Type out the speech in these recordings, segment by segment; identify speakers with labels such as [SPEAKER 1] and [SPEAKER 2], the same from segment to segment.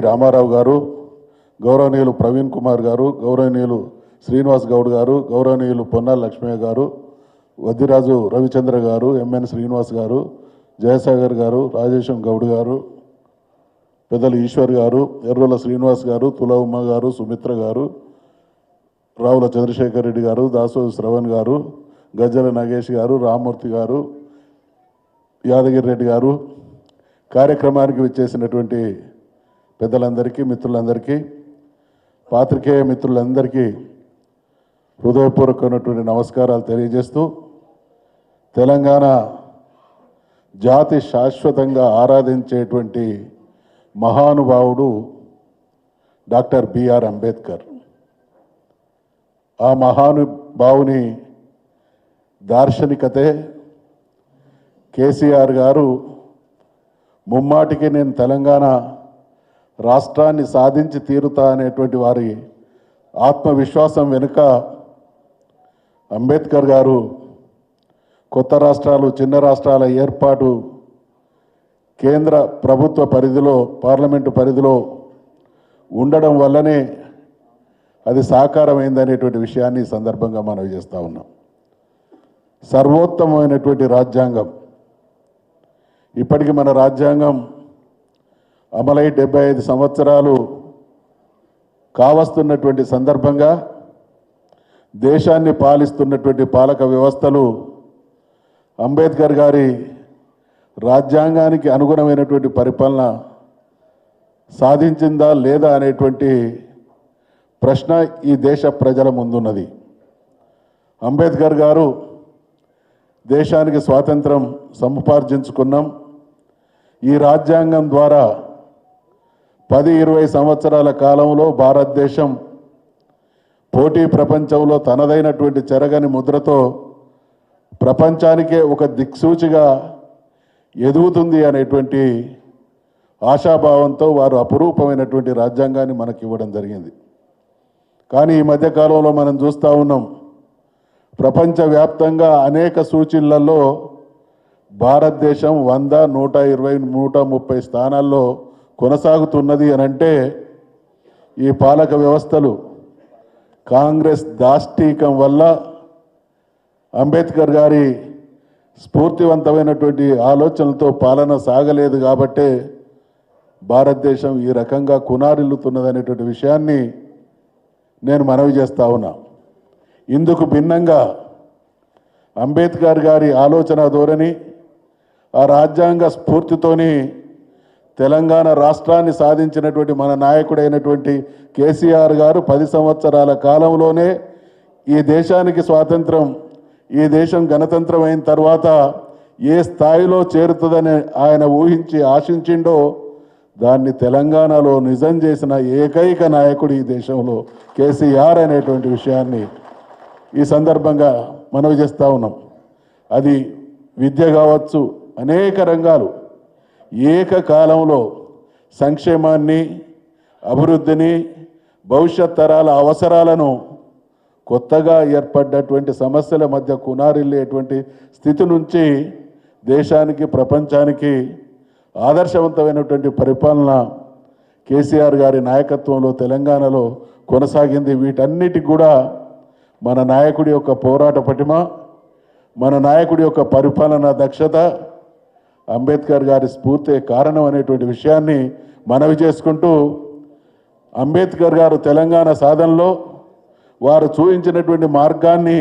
[SPEAKER 1] రామారావు గారు గౌరవనీయులు ప్రవీణ్ కుమార్ గారు గౌరవనీయులు శ్రీనివాస్ గౌడ్ గారు గౌరవనీయులు పొన్నాల లక్ష్మయ్య గారు వద్దిరాజు రవిచంద్ర గారు ఎంఎన్ శ్రీనివాస్ గారు జయసాగర్ గారు రాజేశం గౌడ్ గారు పెద్దలు ఈశ్వర్ గారు ఎర్రుల శ్రీనివాస్ గారు తుల ఉమ్మ గారు సుమిత్ర గారు రావుల చంద్రశేఖర్ రెడ్డి గారు దాసో శ్రవణ్ గారు గజ్జల నాగేష్ గారు రామ్మూర్తి గారు యాదగిరి రెడ్డి గారు కార్యక్రమానికి విచ్చేసినటువంటి పెద్దలందరికీ మిత్రులందరికీ పాత్రికేయ మిత్రులందరికీ హృదయపూర్వకమైనటువంటి నమస్కారాలు తెలియజేస్తూ తెలంగాణ జాతి శాశ్వతంగా ఆరాధించేటువంటి మహానుభావుడు డాక్టర్ బిఆర్ అంబేద్కర్. ఆ మహానుభావుని దార్శనికతే కేసీఆర్ గారు ముమ్మాటికి నేను తెలంగాణ రాష్ట్రాన్ని సాధించి తీరుతా అనేటువంటి వారి ఆత్మవిశ్వాసం వెనుక అంబేద్కర్ గారు కొత్త రాష్ట్రాలు చిన్న రాష్ట్రాల ఏర్పాటు కేంద్ర ప్రభుత్వ పరిధిలో పార్లమెంటు పరిధిలో ఉండడం వల్లనే అది సాకారమైందనేటువంటి విషయాన్ని సందర్భంగా మనవి చేస్తూ ఉన్నాం. సర్వోత్తమమైనటువంటి రాజ్యాంగం. ఇప్పటికి మన రాజ్యాంగం అమలై డెబ్బై ఐదు సంవత్సరాలు కావస్తున్నటువంటి సందర్భంగా దేశాన్ని పాలిస్తున్నటువంటి పాలక వ్యవస్థలు అంబేద్కర్ గారి రాజ్యాంగానికి అనుగుణమైనటువంటి పరిపాలన సాధించిందా లేదా అనేటువంటి ప్రశ్న ఈ దేశ ప్రజల ముందున్నది. అంబేద్కర్ గారు దేశానికి స్వాతంత్రం సముపార్జించుకున్నాం. ఈ రాజ్యాంగం ద్వారా పది ఇరవై సంవత్సరాల కాలంలో భారతదేశం పోటీ ప్రపంచంలో తనదైనటువంటి చెరగని ముద్రతో ప్రపంచానికే ఒక దిక్సూచిగా ఎదుగుతుంది అనేటువంటి ఆశాభావంతో వారు అపురూపమైనటువంటి రాజ్యాంగాన్ని మనకి ఇవ్వడం జరిగింది. కానీ ఈ మధ్యకాలంలో మనం చూస్తూ ఉన్నాం ప్రపంచవ్యాప్తంగా అనేక సూచీలలో భారతదేశం వంద నూట ఇరవై నూట ముప్పై స్థానాల్లో కొనసాగుతున్నది అని అంటే ఈ పాలక వ్యవస్థలు కాంగ్రెస్ దాష్టీకం వల్ల అంబేద్కర్ గారి స్ఫూర్తివంతమైనటువంటి ఆలోచనలతో పాలన సాగలేదు కాబట్టే భారతదేశం ఈ రకంగా కునారిల్లుతున్నదనేటువంటి విషయాన్ని నేను మనవి చేస్తా ఉన్నా. ఇందుకు భిన్నంగా అంబేద్కర్ గారి ఆలోచన ధోరణి ఆ రాజ్యాంగ స్ఫూర్తితోని తెలంగాణ రాష్ట్రాన్ని సాధించినటువంటి మన నాయకుడైనటువంటి కేసీఆర్ గారు పది సంవత్సరాల కాలంలోనే ఈ దేశానికి స్వాతంత్రం ఈ దేశం గణతంత్రం అయిన తర్వాత ఏ స్థాయిలో చేరుతుందని ఆయన ఊహించి ఆశించిండో దాన్ని తెలంగాణలో నిజం చేసిన ఏకైక నాయకుడు ఈ దేశంలో కేసీఆర్ అనేటువంటి విషయాన్ని ఈ సందర్భంగా మనవి చేస్తూ ఉన్నాం. అది విద్య కావచ్చు అనేక రంగాలు ఏకకాలంలో సంక్షేమాన్ని అభివృద్ధిని భవిష్యత్ తరాల అవసరాలను కొత్తగా ఏర్పడ్డటువంటి సమస్యల మధ్య కునారిల్లేటువంటి స్థితి నుంచి దేశానికి ప్రపంచానికి ఆదర్శవంతమైనటువంటి పరిపాలన కేసీఆర్ గారి నాయకత్వంలో తెలంగాణలో కొనసాగింది. వీటన్నిటికి కూడా మన నాయకుడి యొక్క పోరాట పటిమ మన నాయకుడి యొక్క పరిపాలన దక్షత అంబేద్కర్ గారి స్ఫూర్తే కారణం అనేటువంటి విషయాన్ని మనవి చేసుకుంటూ అంబేద్కర్ గారు తెలంగాణ సాధనలో వారు చూపించినటువంటి మార్గాన్ని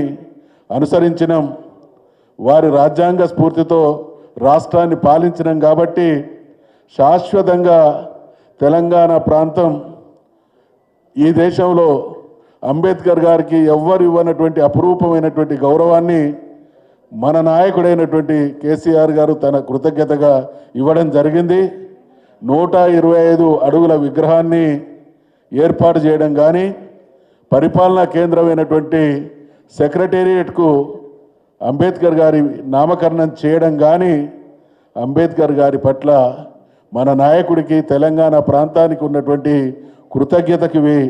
[SPEAKER 1] అనుసరించినం. వారి రాజ్యాంగ స్ఫూర్తితో రాష్ట్రాన్ని పాలించినాం కాబట్టి శాశ్వతంగా తెలంగాణ ప్రాంతం ఈ దేశంలో అంబేద్కర్ గారికి ఎవ్వరు ఇవ్వనటువంటి అపురూపమైనటువంటి గౌరవాన్ని మన నాయకుడైనటువంటి కేసీఆర్ గారు తన కృతజ్ఞతగా ఇవ్వడం జరిగింది. నూట ఇరవై ఐదు అడుగుల విగ్రహాన్ని ఏర్పాటు చేయడం కానీ పరిపాలనా కేంద్రమైనటువంటి సెక్రటేరియట్కు అంబేద్కర్ గారి నామకరణం చేయడం కానీ అంబేద్కర్ గారి పట్ల మన నాయకుడికి తెలంగాణ ప్రాంతానికి ఉన్నటువంటి కృతజ్ఞతకివి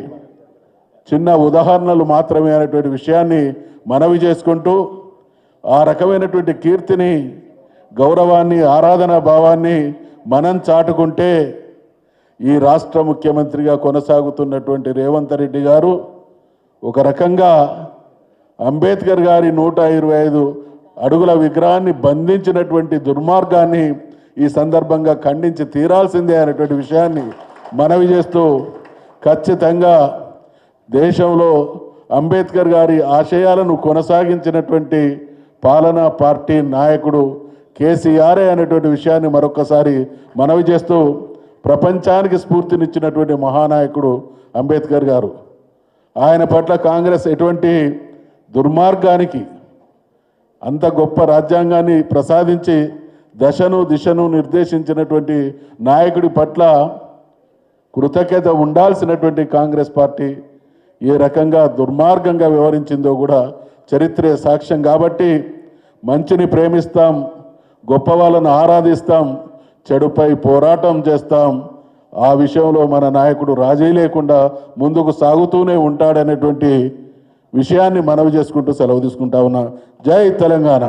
[SPEAKER 1] చిన్న ఉదాహరణలు మాత్రమే అనేటువంటి విషయాన్ని మనవి చేసుకుంటూ ఆ రకమైనటువంటి కీర్తిని గౌరవాన్ని ఆరాధనా భావాన్ని మనం చాటుకుంటే ఈ రాష్ట్ర ముఖ్యమంత్రిగా కొనసాగుతున్నటువంటి రేవంత్ రెడ్డి గారు ఒక రకంగా అంబేద్కర్ గారి నూట ఇరవై ఐదు అడుగుల విగ్రహాన్ని బంధించినటువంటి దుర్మార్గాన్ని ఈ సందర్భంగా ఖండించి తీరాల్సిందే అనేటువంటి విషయాన్ని మనవి చేస్తూ ఖచ్చితంగా దేశంలో అంబేద్కర్ గారి ఆశయాలను కొనసాగించినటువంటి పాలనా పార్టీ నాయకుడు కేసీఆరే అనేటువంటి విషయాన్ని మరొకసారి మనవి చేస్తూ ప్రపంచానికి స్ఫూర్తినిచ్చినటువంటి మహానాయకుడు అంబేద్కర్ గారు. ఆయన పట్ల కాంగ్రెస్ ఎటువంటి దుర్మార్గానికి అంత గొప్ప రాజ్యాంగాన్ని ప్రసాదించి దశను దిశను నిర్దేశించినటువంటి నాయకుడి పట్ల కృతజ్ఞత ఉండాల్సినటువంటి కాంగ్రెస్ పార్టీ ఏ రకంగా దుర్మార్గంగా వ్యవహరించిందో కూడా చరిత్రే సాక్ష్యం కాబట్టి మంచిని ప్రేమిస్తాం గొప్ప వాళ్ళను ఆరాధిస్తాం చెడుపై పోరాటం చేస్తాం. ఆ విషయంలో మన నాయకుడు రాజీ లేకుండా ముందుకు సాగుతూనే ఉంటాడనేటువంటి విషయాన్ని మనవి చేసుకుంటూ సెలవు తీసుకుంటా ఉన్నా. జై తెలంగాణ.